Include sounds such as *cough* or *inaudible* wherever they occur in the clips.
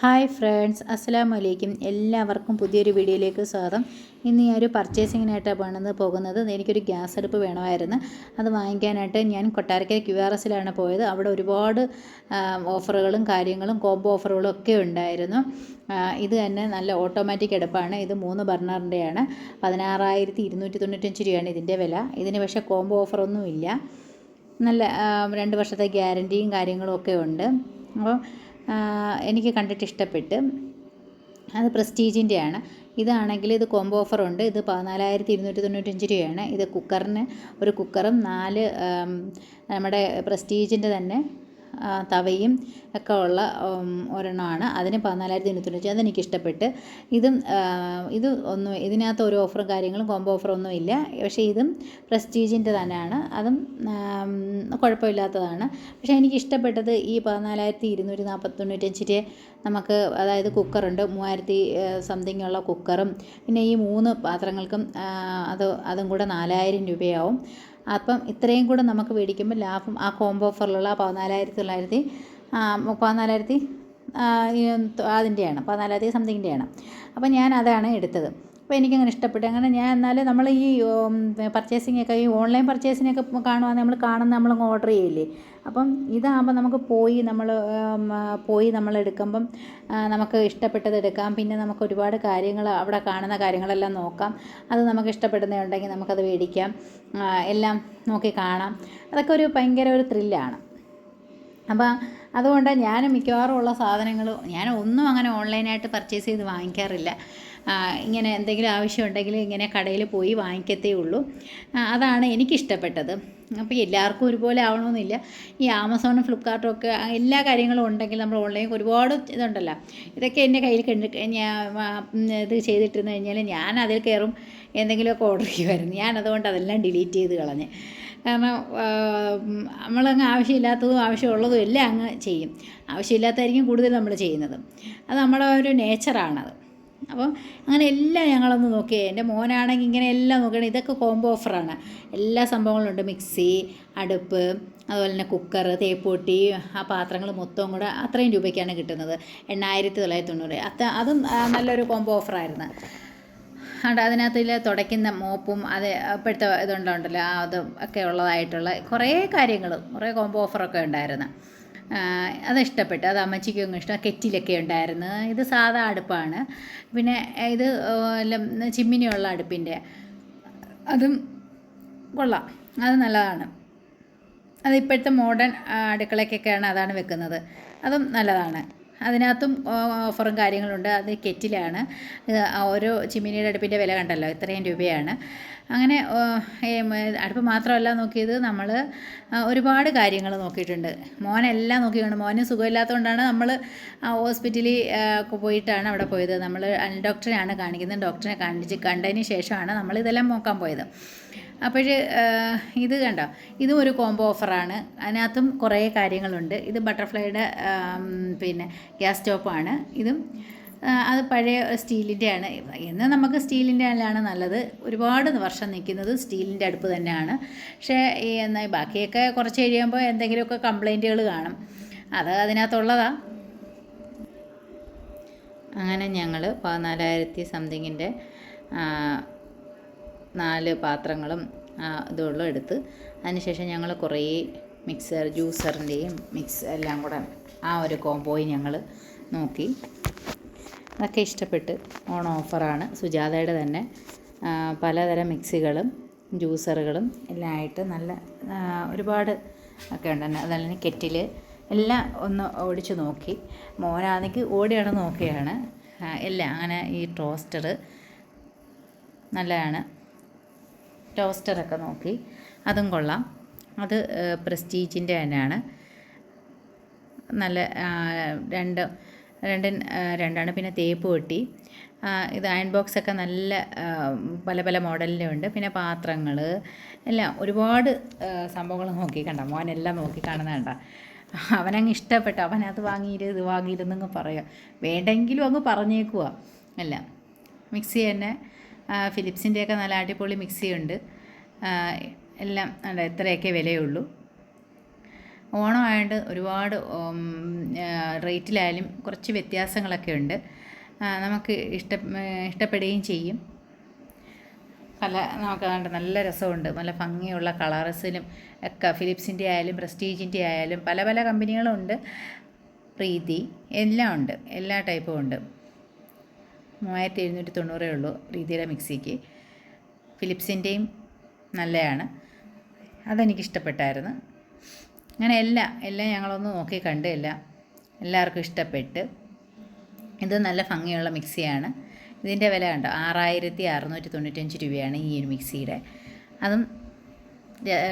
Hi friends അസ്സാം വലൈക്കും എല്ലാവർക്കും പുതിയൊരു വീഡിയോയിലേക്ക് സ്വാഗതം. ഇന്ന് ഞാൻ ഒരു പർച്ചേസിങ്ങിനായിട്ടാണ് പോകുന്നത്. പോകുന്നത് എനിക്കൊരു ഗ്യാസ് അടുപ്പ് വേണമായിരുന്നു. അത് വാങ്ങിക്കാനായിട്ട് ഞാൻ കൊട്ടാരക്കര ക്യു ആർ എസിലാണ് പോയത്. അവിടെ ഒരുപാട് ഓഫറുകളും കാര്യങ്ങളും കോംബോ ഓഫറുകളും ഒക്കെ ഉണ്ടായിരുന്നു. ഇത് തന്നെ നല്ല ഓട്ടോമാറ്റിക് അടുപ്പാണ്. ഇത് മൂന്ന് ബർണറിന്റെയാണ്. പതിനാറായിരത്തി ഇരുന്നൂറ്റി തൊണ്ണൂറ്റഞ്ച് രൂപയാണ് ഇതിന്റെ വില. ഇതിന് പക്ഷേ കോംബോ ഓഫറൊന്നുമില്ല. നല്ല രണ്ട് വർഷത്തെ ഗ്യാരന്റിയും കാര്യങ്ങളും ഒക്കെ ഉണ്ട്. അപ്പോൾ എനിക്ക് കണ്ടിട്ട് ഇഷ്ടപ്പെട്ട്. അത് പ്രസ്റ്റീജിന്റെയാണ്. ഇതാണെങ്കിൽ ഇത് കോംബോ ഓഫർ ഉണ്ട് ഇത് പതിനാലായിരത്തി ഇരുന്നൂറ്റി തൊണ്ണൂറ്റഞ്ച് രൂപയാണ്. ഇത് കുക്കറിന് ഒരു കുക്കറും നാല് നമ്മുടെ പ്രസ്റ്റീജിന്റെ തന്നെ തവയും ഒക്കെ ഉള്ള ഒരെണ്ണമാണ്. അതിന് പതിനാലായിരത്തി തൊണ്ണൂറ്റി അതെനിക്ക് ഇഷ്ടപ്പെട്ട് ഇതും ഇത് ഒന്നും ഇതിനകത്ത് ഒരു ഓഫറും കാര്യങ്ങളും കോംബോ ഓഫറൊന്നും ഇല്ല. പക്ഷേ ഇതും പ്രസ്റ്റീജിന്റെ തന്നെയാണ്. അതും കുഴപ്പമില്ലാത്തതാണ്. പക്ഷേ എനിക്ക് ഇഷ്ടപ്പെട്ടത് ഈ പതിനാലായിരത്തി ഇരുന്നൂറ്റി നാൽപ്പത്തി തൊണ്ണൂറ്റഞ്ചിന്റെ നമുക്ക് അതായത് കുക്കറുണ്ട്. മൂവായിരത്തി സംതിങ് ഉള്ള കുക്കറും. പിന്നെ ഈ മൂന്ന് പാത്രങ്ങൾക്കും അത് അതും കൂടെ നാലായിരം രൂപയാവും. അപ്പം ഇത്രയും കൂടെ നമുക്ക് മേടിക്കുമ്പോൾ ലാഭം ആ കോംബോ ഓഫറിലുള്ള പതിനാലായിരത്തി തൊള്ളായിരത്തി പതിനാലായിരത്തി അതിന്റെയാണ് പതിനാലായിരത്തി സംതിങ്ങിന്റെയാണ്. അപ്പം ഞാൻ അതാണ് എടുത്തത്. അപ്പോൾ എനിക്കങ്ങനെ ഇഷ്ടപ്പെട്ടു. അങ്ങനെ ഞാൻ എന്നാൽ നമ്മൾ ഈ പർച്ചേസിംഗ് ഒക്കെ ഈ ഓൺലൈൻ പർച്ചേസിങ്ങൊക്കെ കാണുവാണെങ്കിൽ നമ്മൾ കാണുന്ന നമ്മളങ്ങ് ഓർഡർ ചെയ്യില്ലേ? അപ്പം ഇതാകുമ്പോൾ നമുക്ക് പോയി നമ്മൾ പോയി നമ്മൾ എടുക്കുമ്പം നമുക്ക് ഇഷ്ടപ്പെട്ടത് എടുക്കാം. പിന്നെ നമുക്ക് ഒരുപാട് കാര്യങ്ങൾ അവിടെ കാണുന്ന കാര്യങ്ങളെല്ലാം നോക്കാം. അത് നമുക്ക് ഇഷ്ടപ്പെടുന്നുണ്ടെങ്കിൽ നമുക്കത് മേടിക്കാം. എല്ലാം നോക്കി കാണാം. അതൊക്കെ ഒരു ഭയങ്കര ഒരു ത്രില്ലാണ് അപ്പോൾ അതുകൊണ്ട് ഞാൻ മിക്കവാറും ഉള്ള സാധനങ്ങൾ ഞാൻ ഒന്നും അങ്ങനെ ഓൺലൈനായിട്ട് പർച്ചേസ് ചെയ്ത് വാങ്ങിക്കാറില്ല. ഇങ്ങനെ എന്തെങ്കിലും ആവശ്യമുണ്ടെങ്കിൽ ഇങ്ങനെ കടയിൽ പോയി വാങ്ങിക്കത്തേ ഉള്ളൂ. അതാണ് എനിക്കിഷ്ടപ്പെട്ടത്. അപ്പോൾ എല്ലാവർക്കും ഒരുപോലെ ആവണമെന്നില്ല. ഈ ആമസോണും ഫ്ലിപ്കാർട്ടും ഒക്കെ എല്ലാ കാര്യങ്ങളും ഉണ്ടെങ്കിൽ നമ്മൾ ഓൺലൈൻ ഒരുപാട് ഇതുണ്ടല്ലോ. ഇതൊക്കെ എന്റെ കയ്യിൽ കണ്ട് ഞാൻ ഇത് ചെയ്തിട്ടിരുന്നു കഴിഞ്ഞാൽ ഞാൻ അതിൽ കയറും എന്തെങ്കിലുമൊക്കെ ഓർഡർ ചെയ്യുമായിരുന്നു. ഞാൻ അതുകൊണ്ട് അതെല്ലാം ഡിലീറ്റ് ചെയ്ത് കളഞ്ഞ്. കാരണം നമ്മളങ്ങ് ആവശ്യമില്ലാത്തതും ആവശ്യമുള്ളതും എല്ലാം അങ്ങ് ചെയ്യും. ആവശ്യമില്ലാത്തതായിരിക്കും കൂടുതൽ നമ്മൾ ചെയ്യുന്നത്. അത് നമ്മുടെ ഒരു നേച്ചറാണത് അപ്പം അങ്ങനെ എല്ലാം ഞങ്ങളൊന്ന് നോക്കി എന്റെ മോനാണെങ്കിൽ ഇങ്ങനെ എല്ലാം നോക്കണം. ഇതൊക്കെ കോംബോ ഓഫറാണ് എല്ലാ സംഭവങ്ങളും ഉണ്ട് മിക്സി അടുപ്പ് അതുപോലെ തന്നെ കുക്കർ തേപ്പൂട്ടി ആ പാത്രങ്ങൾ മൊത്തവും കൂടെ അത്രയും രൂപയ്ക്കാണ് കിട്ടുന്നത്. എണ്ണായിരത്തി തൊള്ളായിരത്തി തൊണ്ണൂറ്. അത് അതും നല്ലൊരു കോംബോ ഓഫറായിരുന്നു അതുകൊണ്ട് അതിനകത്തിൽ തുടയ്ക്കുന്ന മോപ്പും അത് ഇപ്പോഴത്തെ ഇതുണ്ടല്ലോ അതും ഒക്കെ ഉള്ളതായിട്ടുള്ള കുറേ കാര്യങ്ങൾ കുറേ കോംബോ ഓഫറൊക്കെ ഉണ്ടായിരുന്നു. അത് ഇഷ്ടപ്പെട്ടു അത് അമ്മച്ചിക്കും ഇഷ്ടം. കെറ്റിലൊക്കെ ഉണ്ടായിരുന്നു. ഇത് സാധാ അടുപ്പാണ്. പിന്നെ ഇത് ചിമ്മിനിയുള്ള അടുപ്പിന്റെ. അതും കൊള്ളാം. അത് നല്ലതാണ്. അത് ഇപ്പോഴത്തെ മോഡേൺ അടുക്കളയ്ക്കൊക്കെയാണ് അതാണ് വെക്കുന്നത്. അതും നല്ലതാണ്. അതിനകത്തും ഓഫറും കാര്യങ്ങളുണ്ട്. അത് കെറ്റിലാണ്. ഓരോ ചിമ്മിനിയുടെ അടുപ്പിന്റെ വില കണ്ടല്ലോ ഇത്രയും രൂപയാണ്. അങ്ങനെ അടുപ്പ് മാത്രമല്ല നോക്കിയത് നമ്മൾ ഒരുപാട് കാര്യങ്ങൾ നോക്കിയിട്ടുണ്ട്. മോനെല്ലാം നോക്കിയാണ് മോന് സുഖമില്ലാത്തതുകൊണ്ടാണ് നമ്മൾ ഹോസ്പിറ്റലിൽ പോയിട്ടാണ് അവിടെ പോയത്. നമ്മൾ ഡോക്ടറെയാണ് കാണിക്കുന്നത്. ഡോക്ടറെ കാണിച്ച് കണ്ടതിന് ശേഷമാണ് നമ്മൾ ഇതെല്ലാം നോക്കാൻ പോയത്. അപ്പോൾ ഇത് കണ്ടോ? ഇതും ഒരു കോംബോ ഓഫറാണ് അതിനകത്തും കുറേ കാര്യങ്ങളുണ്ട്. ഇത് ബട്ടർഫ്ലൈയുടെ പിന്നെ ഗ്യാസ് സ്റ്റോപ്പാണ് ഇതും അത് പഴയ സ്റ്റീലിന്റെയാണ് എന്ന് നമുക്ക് സ്റ്റീലിന്റെ ആണ് നല്ലത്. ഒരുപാട് വർഷം നിൽക്കുന്നത് സ്റ്റീലിന്റെ അടുപ്പ് തന്നെയാണ്. പക്ഷേ ഈ എന്നാൽ ബാക്കിയൊക്കെ കുറച്ച് കഴിയുമ്പോൾ എന്തെങ്കിലുമൊക്കെ കംപ്ലൈന്റുകൾ കാണും. അത് അതിനകത്തുള്ളതാണ് അങ്ങനെ ഞങ്ങൾ പതിനാലായിരത്തി സംതിങ്ങിന്റെ നാല് പാത്രങ്ങളും ഇതുള്ള എടുത്ത്. അതിനുശേഷം ഞങ്ങൾ കുറേ മിക്സർ ജ്യൂസറിന്റെയും മിക്സ് എല്ലാം കൂടെ ആ ഒരു കോംബോയി ഞങ്ങൾ നോക്കി. അതൊക്കെ ഇഷ്ടപ്പെട്ട് ഓൺ ഓഫറാണ് സുജാതയുടെ തന്നെ പലതരം മിക്സികളും ജ്യൂസറുകളും എല്ലാം ആയിട്ട് നല്ല ഒരുപാട് ഒക്കെ ഉണ്ട് അതല്ലെങ്കിൽ കെറ്റിൽ എല്ലാം ഒന്ന് ഓടിച്ച് നോക്കി. മോനാണെങ്കിൽ ഓടിയാണ് നോക്കിയാണ്. എല്ലാം അങ്ങനെ ഈ ടോസ്റ്റർ നല്ലതാണ്. ടോസ്റ്ററൊക്കെ നോക്കി. അതും കൊള്ളാം. അത് പ്രസ്റ്റീജിന്റെ തന്നെയാണ്. നല്ല രണ്ട് രണ്ട് രണ്ടാണ്. പിന്നെ തേപ്പ് വെട്ടി. ഇത് അയൺ ബോക്സ് ഒക്കെ നല്ല പല പല മോഡലിന്റെ ഉണ്ട്. പിന്നെ പാത്രങ്ങൾ എല്ലാം ഒരുപാട് സംഭവങ്ങൾ നോക്കി കണ്ട. മോനെല്ലാം നോക്കി കാണുന്ന കണ്ട. അവനങ്ങ് ഇഷ്ടപ്പെട്ടു. അവൻ അത് വാങ്ങിയിരു ഇത് വാങ്ങിയിരുന്നങ്ങ് പറയാം. വേണ്ടെങ്കിലും അങ്ങ് പറഞ്ഞേക്കുക എല്ലാം. മിക്സി തന്നെ ഫിലിപ്സിന്റെയൊക്കെ നല്ല അടിപൊളി മിക്സിയുണ്ട് എല്ലാം അല്ല ഇത്രയൊക്കെ വിലയുള്ളൂ. ഓണം ആയതുകൊണ്ട് ഒരുപാട് റേറ്റിലായാലും കുറച്ച് വ്യത്യാസങ്ങളൊക്കെ ഉണ്ട്. നമുക്ക് ഇഷ്ട ഇഷ്ടപ്പെടുകയും ചെയ്യും. പല നമുക്ക് അതുകൊണ്ട് നല്ല രസമുണ്ട്. നല്ല ഭംഗിയുള്ള കളേഴ്സിലും ഒക്കെ ഫിലിപ്സിന്റെ ആയാലും പ്രസ്റ്റീജിന്റെ ആയാലും പല പല കമ്പനികളുണ്ട്. പ്രീതി എല്ലാം ഉണ്ട്. എല്ലാ ടൈപ്പും ഉണ്ട്. മൂവായിരത്തി എഴുന്നൂറ്റി തൊണ്ണൂറേ ഉള്ളൂ രീതിയിലെ മിക്സിക്ക്. ഫിലിപ്സിന്റെയും നല്ലതാണ് അതെനിക്ക് ഇഷ്ടപ്പെട്ടായിരുന്നു അങ്ങനെ എല്ലാം എല്ലാം ഞങ്ങളൊന്ന് നോക്കി കണ്ട് എല്ലാം എല്ലാവർക്കും ഇഷ്ടപ്പെട്ട്. ഇത് നല്ല ഭംഗിയുള്ള മിക്സിയാണ്. ഇതിന്റെ വില കണ്ടോ? ആറായിരത്തി അറുന്നൂറ്റി തൊണ്ണൂറ്റഞ്ച് രൂപയാണ് ഈ ഒരു മിക്സിയുടെ. അതും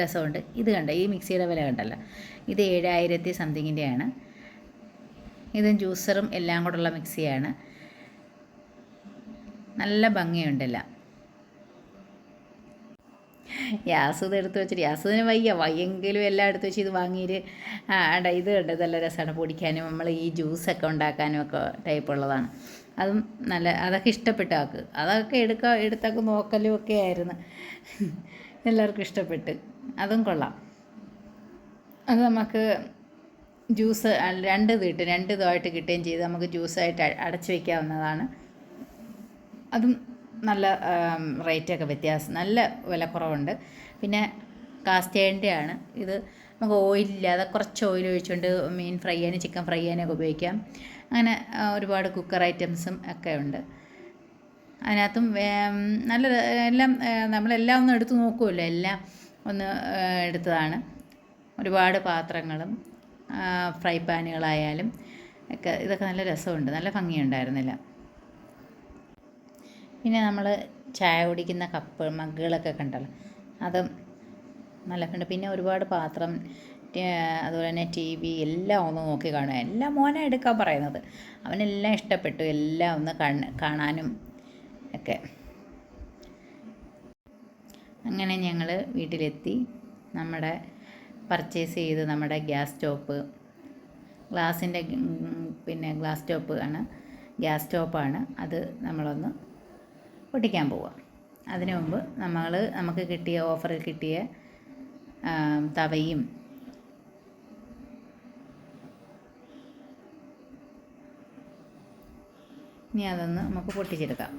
രസമുണ്ട്. ഇത് കണ്ടോ? ഈ മിക്സിയുടെ വില കണ്ടല്ലോ? ഇത് ഏഴായിരത്തി സംതിങ്ങിന്റെയാണ് ഇതും ജ്യൂസറും എല്ലാം കൂടെയുള്ള മിക്സിയാണ്. നല്ല ഭംഗിയുണ്ടല്ലോ. യാസൂത് എടുത്ത് വെച്ചിട്ട് യാസൂദിന് വയ്യ വയ്യെങ്കിലും എല്ലാം എടുത്ത് വെച്ച് ഇത് വാങ്ങിയിട്ട് ആ എടാ ഇത് കണ്ട് നല്ല രസമാണ് പൊടിക്കാനും നമ്മൾ ഈ ജ്യൂസൊക്കെ ഉണ്ടാക്കാനും ഒക്കെ ടൈപ്പ് ഉള്ളതാണ്. അതും നല്ല അതൊക്കെ ഇഷ്ടപ്പെട്ട ആൾക്ക്. അതൊക്കെ എടുക്കുക എടുത്തൊക്കെ നോക്കലും ഒക്കെ ആയിരുന്നു. എല്ലാവർക്കും ഇഷ്ടപ്പെട്ട്. അതും കൊള്ളാം. അത് നമുക്ക് ജ്യൂസ് രണ്ട് ഇത് കിട്ടും. രണ്ട് ഇതുമായിട്ട് കിട്ടുകയും ചെയ്ത്. നമുക്ക് ജ്യൂസായിട്ട് അടച്ച് വയ്ക്കാവുന്നതാണ് അതും നല്ല റേറ്റൊക്കെ വ്യത്യാസം നല്ല വിലക്കുറവുണ്ട് പിന്നെ കാസ്റ്റേണിന്റെ ആണ് ഇത് നമുക്ക് ഓയിലില്ലാതെ കുറച്ച് ഓയിൽ ഒഴിച്ചുകൊണ്ട് മീൻ ഫ്രൈ ചെയ്യാനും ചിക്കൻ ഫ്രൈ ചെയ്യാനൊക്കെ ഉപയോഗിക്കാം. അങ്ങനെ ഒരുപാട് കുക്കർ ഐറ്റംസും ഒക്കെ ഉണ്ട്. അതിനകത്തും നല്ല എല്ലാം നമ്മളെല്ലാം ഒന്ന് എടുത്ത് നോക്കുമല്ലോ എല്ലാം ഒന്ന് എടുത്തതാണ്. ഒരുപാട് പാത്രങ്ങളും ഫ്രൈ പാനുകളായാലും ഒക്കെ ഇതൊക്കെ നല്ല രസമുണ്ട്. നല്ല ഭംഗിയുണ്ടായിരുന്നില്ല. പിന്നെ നമ്മൾ ചായ കുടിക്കുന്ന കപ്പ് മഗ്ഗുകളൊക്കെ കണ്ടല്ലോ. അതും നല്ല കണ്ട്. പിന്നെ ഒരുപാട് പാത്രം അതുപോലെ തന്നെ ടി വി എല്ലാം ഒന്ന് നോക്കി കാണുക. എല്ലാം മോനെ എടുക്കാൻ പറയുന്നത്. അവനെല്ലാം ഇഷ്ടപ്പെട്ടു. എല്ലാം ഒന്ന് കാണാനും ഒക്കെ. അങ്ങനെ ഞങ്ങൾ വീട്ടിലെത്തി. നമ്മുടെ പർച്ചേസ് ചെയ്ത് നമ്മുടെ ഗ്യാസ് സ്റ്റോപ്പ്. ഗ്ലാസിന്റെ പിന്നെ ഗ്ലാസ് സ്റ്റോപ്പ് ആണ്. ഗ്യാസ് സ്റ്റോപ്പാണ്. അത് നമ്മളൊന്ന് പൊട്ടിക്കാൻ പോവുക അതിനു മുമ്പ് നമ്മൾ നമുക്ക് കിട്ടിയ ഓഫറിൽ കിട്ടിയ തവയും ഇനി അതൊന്ന് നമുക്ക് പൊട്ടിച്ചെടുക്കാം.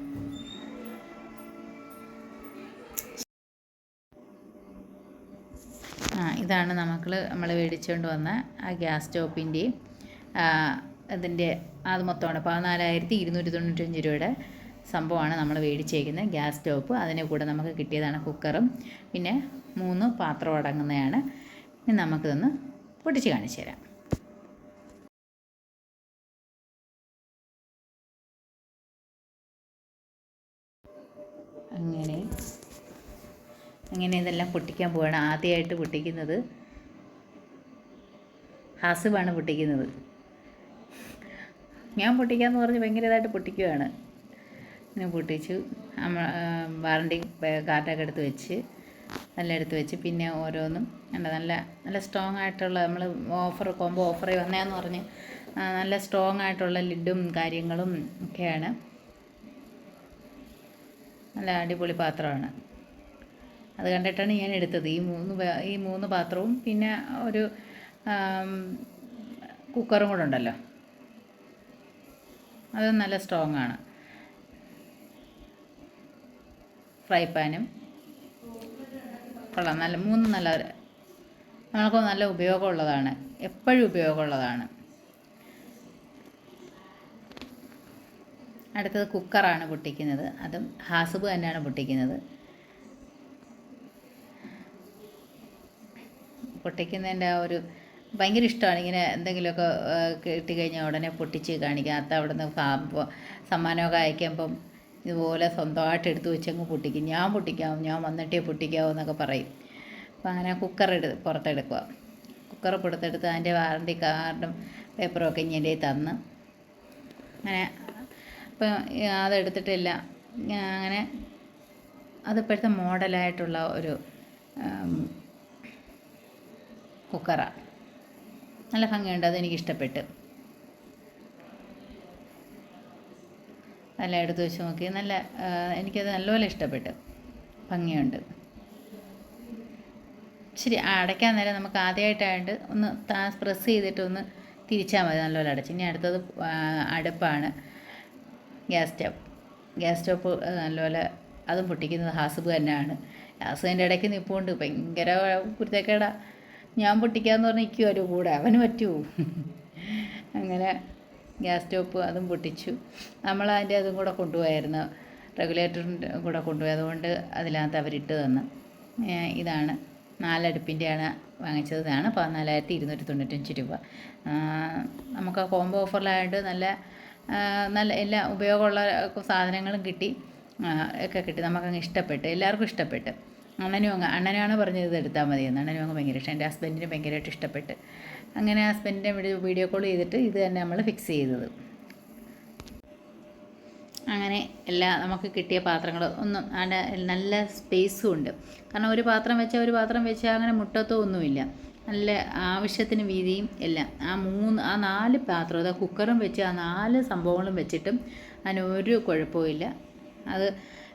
ആ ഇതാണ് നമുക്ക് നമ്മൾ മേടിച്ചുകൊണ്ട് വന്ന ആ ഗ്യാസ് സ്റ്റോപ്പിന്റെയും ഇതിന്റെ അത് മൊത്തമാണ്. പതിനാലായിരത്തി ഇരുന്നൂറ്റി തൊണ്ണൂറ്റഞ്ച് രൂപയുടെ സംഭവമാണ് നമ്മൾ മേടിച്ചേക്കുന്നത്. Gas stop. അതിന് കൂടെ നമുക്ക് കിട്ടിയതാണ് കുക്കറും. പിന്നെ മൂന്ന് പാത്രം അടങ്ങുന്നതാണ്. ഇനി നമുക്കിതൊന്ന് പൊട്ടിച്ച് കാണിച്ചു തരാം. അങ്ങനെ. അങ്ങനെ ഇതെല്ലാം പൊട്ടിക്കാൻ പോവാണ് ആദ്യമായിട്ട് പൊട്ടിക്കുന്നത്. ഹാസുവാണ് പൊട്ടിക്കുന്നത്. ഞാൻ പൊട്ടിക്കാന്ന് പറഞ്ഞ് ഭയങ്കര ഇതായിട്ട് പൊട്ടിക്കുകയാണ് ഇങ്ങനെ പൊട്ടിച്ചു നമ്മൾ വാറണ്ടി കാർഡൊക്കെ എടുത്ത് വെച്ച് നല്ല എടുത്ത് വെച്ച് പിന്നെ ഓരോന്നും നല്ല നല്ല നല്ല സ്ട്രോങ് ആയിട്ടുള്ള നമ്മൾ ഓഫർ കോംബോ ഓഫർ വന്നതെന്ന് പറഞ്ഞ് നല്ല സ്ട്രോങ് ആയിട്ടുള്ള ലിഡും കാര്യങ്ങളും ഒക്കെയാണ്. നല്ല അടിപൊളി പാത്രമാണ്. അത് കണ്ടിട്ടാണ് ഞാൻ എടുത്തത്. ഈ മൂന്ന് ഈ മൂന്ന് പാത്രവും പിന്നെ ഒരു കുക്കറും കൂടെ ഉണ്ടല്ലോ. അത് നല്ല സ്ട്രോങ് ആണ്. ഫ്രൈ പാനും കൊള്ളാം. നല്ല മൂന്ന് നല്ല നമ്മൾക്ക് നല്ല ഉപയോഗമുള്ളതാണ്. എപ്പോഴും ഉപയോഗമുള്ളതാണ്. അടുത്തത് കുക്കറാണ് പൊട്ടിക്കുന്നത്. അതും ഹാസബ് തന്നെയാണ് പൊട്ടിക്കുന്നത്. പൊട്ടിക്കുന്നതിന്റെ ആ ഒരു ഭയങ്കര ഇഷ്ടമാണ്. ഇങ്ങനെ എന്തെങ്കിലുമൊക്കെ കിട്ടിക്കഴിഞ്ഞാൽ ഉടനെ പൊട്ടിച്ച് കാണിക്കുക അത് അവിടെ സമ്മാനമൊക്കെ അയക്കുമ്പം ഇതുപോലെ സ്വന്തമായിട്ട് എടുത്ത് വെച്ചങ്ങ് പൊട്ടിക്കും. ഞാൻ പൊട്ടിക്കാവും ഞാൻ വന്നിട്ടേ പൊട്ടിക്കാവും എന്നൊക്കെ പറയും. അപ്പം അങ്ങനെ കുക്കർ എടു പുറത്തെടുക്കുക. കുക്കർ പുറത്തെടുത്ത് അതിന്റെ വാറണ്ടി കാർഡും പേപ്പറും ഒക്കെ ഇങ്ങനെ തന്ന്. അങ്ങനെ അപ്പം അതെടുത്തിട്ടില്ല. അങ്ങനെ അതിപ്പോഴത്തെ മോഡലായിട്ടുള്ള ഒരു കുക്കറാണ് നല്ല ഭംഗിയുണ്ട് അതെനിക്ക് ഇഷ്ടപ്പെട്ട്. നല്ല എടുത്ത് വെച്ച് നോക്കി. നല്ല എനിക്കത് നല്ലപോലെ ഇഷ്ടപ്പെട്ടു. ഭംഗിയുണ്ട്. ശരി അടയ്ക്കാൻ നേരം നമുക്ക് ആദ്യമായിട്ടായിട്ട് ഒന്ന് പ്രസ് ചെയ്തിട്ട് ഒന്ന് തിരിച്ചാൽ മതി നല്ലപോലെ അടച്ച്. ഇനി അടുത്തത് അടുപ്പാണ്. Gas stove. ഗ്യാസ് സ്റ്റോപ്പ് നല്ലപോലെ അതും പൊട്ടിക്കുന്നത് ഹാസിബ് തന്നെയാണ്. ഹാസിബിന്റെ ഇടയ്ക്ക് നിൽപ്പുണ്ട് ഭയങ്കര കുരുത്തക്കേടാ. ഞാൻ പൊട്ടിക്കാന്ന് പറഞ്ഞ് നിൽക്കും ഒരു കൂടെ. അവന് പറ്റുമോ *laughs* അങ്ങനെ ഗ്യാസ് സ്റ്റോപ്പ് അതും പൊട്ടിച്ചു. നമ്മൾ അതിന്റെ അതും കൂടെ കൊണ്ടുപോയായിരുന്നു. റെഗുലേറ്ററിന്റെ കൂടെ കൊണ്ടുപോയി. അതുകൊണ്ട് അതിനകത്ത് അവരിട്ട് തന്നു. ഇതാണ്. നാലടുപ്പിന്റെയാണ് വാങ്ങിച്ചത്. ഇതാണ് പതിനാലായിരത്തി ഇരുന്നൂറ്റി തൊണ്ണൂറ്റഞ്ച് രൂപ നമുക്ക് കോംബോ ഓഫറിലായിട്ട് നല്ല നല്ല എല്ലാ ഉപയോഗമുള്ള സാധനങ്ങളും കിട്ടി. ഒക്കെ കിട്ടി. നമുക്കങ്ങ് ഇഷ്ടപ്പെട്ട്. എല്ലാവർക്കും ഇഷ്ടപ്പെട്ട്. അണ്ണനും അങ്ങ് അണ്ണനാണ് പറഞ്ഞത് ഇത് എടുത്താൽ മതിയെന്ന് അണ്ണനും അങ്ങ് ഭയങ്കര ഇഷ്ടം. എന്റെ ഹസ്ബൻഡിന് ഭയങ്കരമായിട്ട് ഇഷ്ടപ്പെട്ട് അങ്ങനെ ഹസ്ബൻഡിനെ വീഡിയോ വീഡിയോ കോൾ ചെയ്തിട്ട് ഇത് തന്നെ നമ്മൾ ഫിക്സ് ചെയ്തത്. അങ്ങനെ എല്ലാ നമുക്ക് കിട്ടിയ പാത്രങ്ങൾ ഒന്നും അവിടെ നല്ല സ്പേസും ഉണ്ട്. കാരണം ഒരു പാത്രം വെച്ചാൽ ഒരു പാത്രം വെച്ചാൽ അങ്ങനെ മുട്ടത്തോ ഒന്നുമില്ല. നല്ല ആവശ്യത്തിന് വീതിയും എല്ലാം. ആ മൂന്ന് ആ നാല് പാത്രം അതാ കുക്കറും വെച്ച് ആ നാല് സംഭവങ്ങളും വെച്ചിട്ടും അതിനൊരു കുഴപ്പമില്ല അത്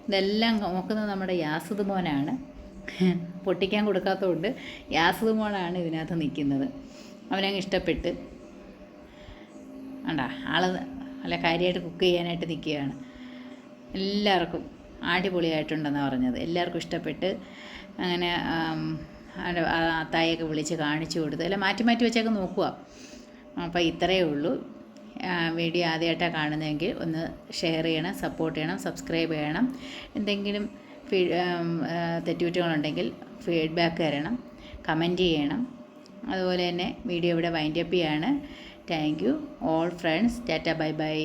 ഇതെല്ലാം നോക്കുന്നത് നമ്മുടെ യാസുദ് മോനാണ്. പൊട്ടിക്കാൻ കൊടുക്കാത്തതുകൊണ്ട് യാസു മോളാണ് ഇതിനകത്ത് നിൽക്കുന്നത്. അവനങ്ങ് ഇഷ്ടപ്പെട്ട്. ആണ്ടാ ആൾ നല്ല കാര്യമായിട്ട് കുക്ക് ചെയ്യാനായിട്ട് നിൽക്കുകയാണ്. എല്ലാവർക്കും അടിപൊളിയായിട്ടുണ്ടെന്നാണ് പറഞ്ഞത്. എല്ലാവർക്കും ഇഷ്ടപ്പെട്ട് അങ്ങനെ അത്തായൊക്കെ വിളിച്ച് കാണിച്ചു കൊടുത്ത് അല്ല മാറ്റി മാറ്റി വെച്ചൊക്കെ നോക്കുക അപ്പോൾ ഇത്രയേ ഉള്ളൂ. വീഡിയോ ആദ്യമായിട്ടാണ് കാണുന്നതെങ്കിൽ ഒന്ന് ഷെയർ ചെയ്യണം സപ്പോർട്ട് ചെയ്യണം സബ്സ്ക്രൈബ് ചെയ്യണം. എന്തെങ്കിലും തെറ്റുകുറ്റങ്ങളുണ്ടെങ്കിൽ ഫീഡ്ബാക്ക് തരണം കമന്റ് ചെയ്യണം. അതുപോലെ തന്നെ വീഡിയോ ഇവിടെ വൈൻഡപ്പ് ചെയ്യാണ്. Thank you. All friends. Tata bye bye.